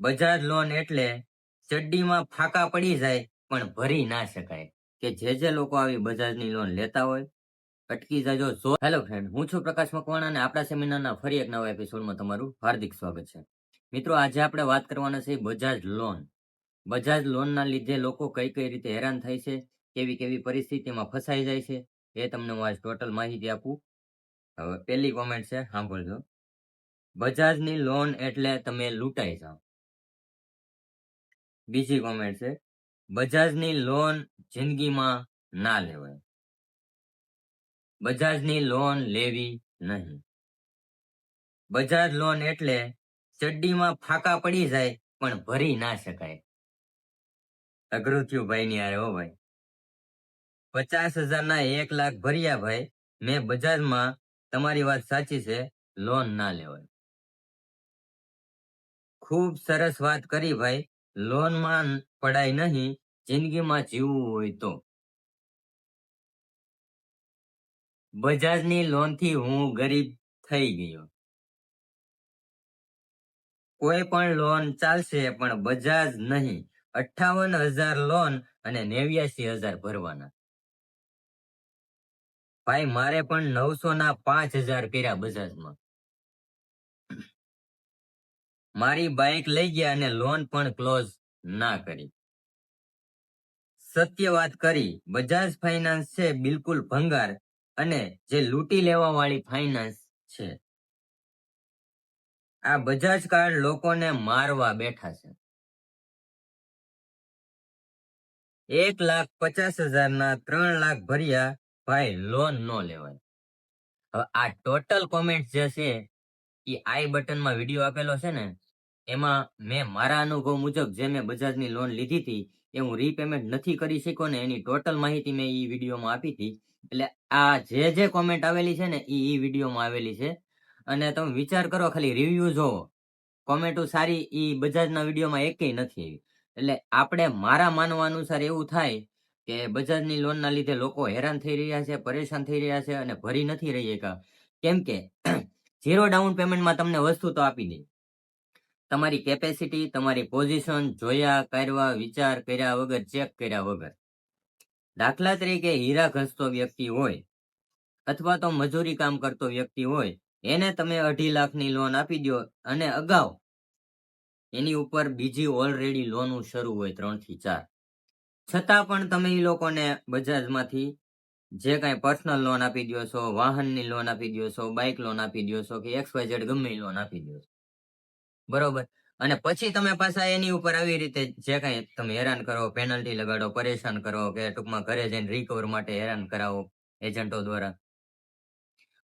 Bajaj loan એટલે ચડ્ડીમાં ફાકા પડી જાય પણ ભરી ના શકાય. કે જે જે લોકો આવી બજાજની લોન લેતા હોય, અટકી જાજો, જો હેલો ફ્રેન્ડ હું છું પ્રકાશ મકવાણા અને આપણા સેમિનારના ફરી એક નવા એપિસોડમાં તમારું હાર્દિક સ્વાગત છે. મિત્રો, આજે આપણે વાત કરવાના છે બજાજ લોન બજાજ લોનના લીધે લોકો કઈ કઈ રીતે હેરાન થાય છે, કેવી કેવી પરિસ્થિતિમાં ફસાઈ જાય છે, એ તમને હું આજ ટોટલ માહિતી આપું. હવે પહેલી કોમેન્ટ છે, સાંભળજો. બજાજની લોન એટલે તમે લૂંટાઈ જાઓ. બીજી કોમેન્ટ છે, બજાજની લોન જિંદગીમાં ના લેવાય. બજાજની લોન લેવી નહીં. બજાજ લોન એટલે ચડ્ડીમાં ફાકા પડી જાય પણ ભરી ના શકાય. અઘરું થયું ભાઈ ની આરે હો ભાઈ. પચાસ હજારના એક લાખ ભર્યા ભાઈ, મેં બજાજમાં, તમારી વાત સાચી છે લોન ના લેવાય. ખૂબ સરસ વાત કરી ભાઈ. લોનમાં પડાય નહીં, જિંદગીમાં જીવવું હોય તો. બજાજની લોનથી હું ગરીબ થઈ ગયો. કોઈ પણ લોન ચાલશે, પણ બજાજ નહીં. અઠ્ઠાવન હજાર લોન અને નેવ્યાસી હજાર ભરવાના. ભાઈ, મારે પણ નવસો ના પાંચ હજાર કર્યા બજાજમાં. મારી બાઇક લઈ ગયા અને લોન પણ ક્લોઝ ના કરી. સત્ય વાત કરી, બજાજ ફાઇનાન્સ છે બિલકુલ ભંગાર અને જે લૂંટી લેવા વાળી ફાઇનાન્સ છે. આ બજાજ કાર્ડ લોકોને મારવા બેઠા છે. એક લાખ પચાસ હજાર ના ત્રણ લાખ ભર્યા ભાઈ લોન નો લેવાય. હવે આ ટોટલ કોમેન્ટ જે છે એ આઈ બટનમાં વીડિયો આપેલો છે ને એમાં મેં મારા અનુભવ મુજબ જે મેં બજાજની લોન લીધી હતી, એ હું રીપેમેન્ટ નથી કરી શક્યો ને એની ટોટલ માહિતી મેં એ વિડીયોમાં આપી હતી. એટલે આ જે જે કોમેન્ટ આવેલી છે ને એ ઈ વિડીયોમાં આવેલી છે. અને તમે વિચાર કરો, ખાલી રિવ્યૂ જોવો કોમેન્ટો સારી એ બજાજના વિડીયોમાં એકેય નથી આવી. એટલે આપણે મારા માનવા અનુસાર એવું થાય કે બજાજની લોનના લીધે લોકો હેરાન થઈ રહ્યા છે, પરેશાન થઈ રહ્યા છે અને ભરી નથી રહી શકા કેમ કે ઝીરો ડાઉન પેમેન્ટમાં તમને વસ્તુ તો આપી દે. તમારી કેપેસિટી તમારી પોઝિશન જોયા કરવા વિચાર કર્યા વગર ચેક કર્યા વગર. દાખલા તરીકે હીરા ઘસતો વ્યક્તિ હોય અથવા તો મજૂરી કામ કરતો વ્યક્તિ હોય, એને તમે અઢી લાખની લોન આપી દો અને અગાઉ એની ઉપર બીજી ઓલરેડી લોન શરૂ હોય ત્રણથી ચાર. છતાં પણ તમે એ લોકોને બજાજમાંથી જે કાંઈ પર્સનલ લોન આપી દો છો, વાહનની લોન આપી દો છો બાઇક લોન આપી દો છો કે એક્સ વાય ઝેડ ગમે લોન આપી દો છો. બરોબર. અને પછી તમે પાછા એની ઉપર આવી રીતે જે કાંઈ તમે હેરાન કરો પેનલ્ટી લગાડો, પરેશાન કરો કે ટૂંકમાં ઘરે જઈને રિકવર માટે હેરાન કરાવો એજન્ટો દ્વારા.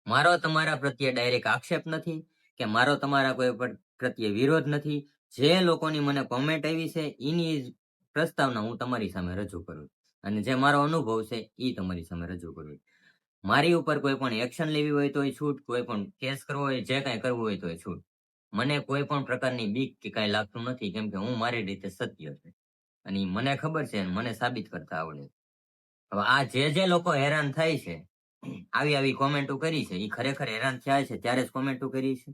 મારો તમારા પ્રત્યે ડાયરેક્ટ આક્ષેપ નથી કે મારો તમારા કોઈ પ્રત્યે વિરોધ નથી. જે લોકોની મને કોમેન્ટ આવી છે, એની પ્રસ્તાવના હું તમારી સામે રજૂ કરું અને જે મારો અનુભવ છે, એ તમારી સામે રજૂ કરું મારી ઉપર કોઈ પણ એક્શન લેવી હોય તો એ છૂટ, કોઈ પણ કેસ કરવો હોય, જે કાંઈ કરવું હોય તો એ છૂટ. મને કોઈ પણ પ્રકારની બીક કે કાંઈ લાગતું નથી, કેમ કે હું મારી રીતે સત્ય છે. અને મને ખબર છે મને સાબિત કરતા આવડે હવે આ જે જે લોકો હેરાન થાય છે, આવી આવી કોમેન્ટો કરી છે એ ખરેખર હેરાન થયા છે, ત્યારે જ કોમેન્ટો કરી છે?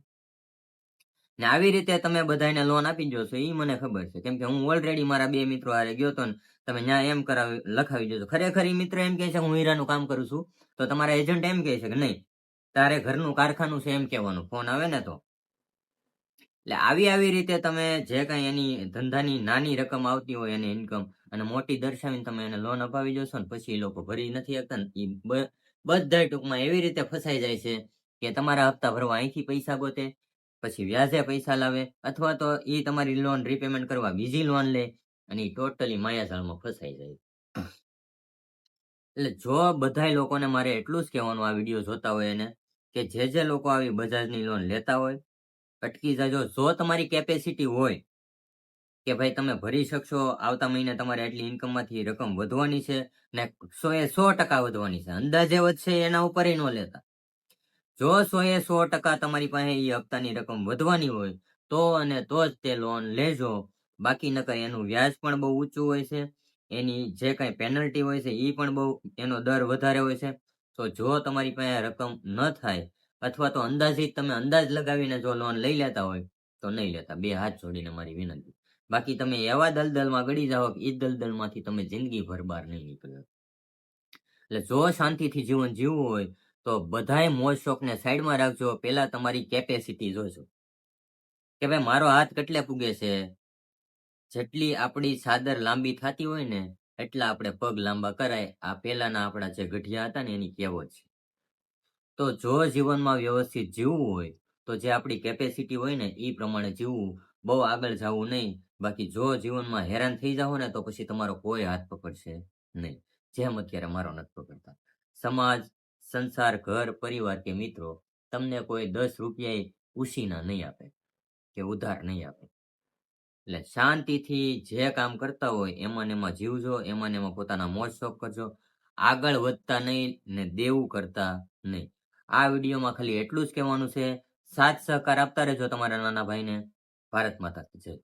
ને આવી રીતે તમે બધાને લોન આપી દો છો એ મને ખબર છે. કેમ કે હું ઓલરેડી મારા બે મિત્રો હારે ગયો તો ને તમે ન્યા એમ કરાવી, લખાવી દો ખરેખર એ મિત્ર એમ કહે છે હું હીરાનું કામ કરું છું, તો તમારા એજન્ટ એમ કહે છે કે નહીં, તારે ઘરનું કારખાનું છે એમ કહેવાનું. ફોન આવે ને તો. એટલે આવી આવી રીતે તમે જે કાંઈ એની ધંધાની નાની રકમ આવતી હોય એની ઇન્કમ અને મોટી દર્શાવીને તમે એને લોન અપાવી જોશો ને પછી એ લોકો ભરી નથી શકતા ને એ બધા ટૂંકમાં એવી રીતે ફસાઈ જાય છે કે તમારા હપ્તા ભરવા અહીંથી પૈસા ગોતે, પછી વ્યાજે પૈસા લાવે અથવા તો એ તમારી લોન રીપેમેન્ટ કરવા બીજી લોન લે અને એ ટોટલી માયાજાળમાં ફસાઈ જાય. એટલે જો બધાય લોકોને મારે એટલું જ કહેવાનું, આ વીડિયો જોતા હોય એને, કે જે જે લોકો આવી બજાજની લોન લેતા હોય અટકી જાજો. જો તમારી કેપેસિટી હોય કે ભાઈ તમે ભરી શકશો, આવતા મહિને તમારે એટલી ઇન્કમમાંથી રકમ વધવાની છે ને સો એ સો ટકા વધવાની છે. અંદાજે વધશે એના ઉપર ન લેતા. જો સો એ સો ટકા તમારી પાસે એ હપ્તાની રકમ વધવાની હોય, તો અને તો જ તે લોન લેજો. બાકી નકર એનું વ્યાજ પણ બહુ ઊંચું હોય છે. એની જે કાંઈ પેનલ્ટી હોય છે એ પણ બહુ એનો દર વધારે હોય છે. તો જો તમારી પાસે રકમ ન થાય અથવા તો અંદાજિત તમે અંદાજ લગાવીને જો લોન લઈ લેતા હોય, તો નહીં લેતા. બે હાથ જોડીને મારી વિનંતી. બાકી તમે એવા દલદલમાં ગળી જાઓ કે એ દલદલમાંથી તમે જિંદગીભર બહાર નહીં નીકળો એટલે જો શાંતિથી જીવન જીવવું હોય, તો બધાય મોજ શોખને સાઈડમાં રાખજો. પહેલા તમારી કેપેસિટી જોજો. કે ભાઈ, મારો હાથ કેટલે પૂગે છે? જેટલી આપણી ચાદર લાંબી થતી હોય ને, એટલા આપણે પગ લાંબા કરાય. આ પહેલાના આપણા જે ગઢિયા હતા ને, એની કહેવત છે. તો જો જીવનમાં વ્યવસ્થિત જીવવું હોય, તો જે આપણી કેપેસિટી હોય ને એ પ્રમાણે જીવવું. બહુ આગળ જવું નહીં. બાકી જો જીવનમાં હેરાન થઈ જાઓ ને, તો પછી તમારો કોઈ હાથ પકડશે નહીં. જેમ અત્યારે મારો નથી પકડતા. સમાજ, સંસાર, ઘર, પરિવાર કે મિત્રો, તમને કોઈ દસ રૂપિયા ઉશીના નહીં આપે કે ઉધાર નહીં આપે. એટલે શાંતિથી જે કામ કરતા હોય, એમાં એમાં જીવજો, એમાં એમાં પોતાના મોજ શોખ કરજો. આગળ વધતા નહીં ને દેવું કરતા નહીં. આ વિડીયોમાં ખાલી એટલું જ કહેવાનું છે, સાથ સહકાર આપતા રહેજો તમારા નાના ભાઈને. ભારત માતા જય.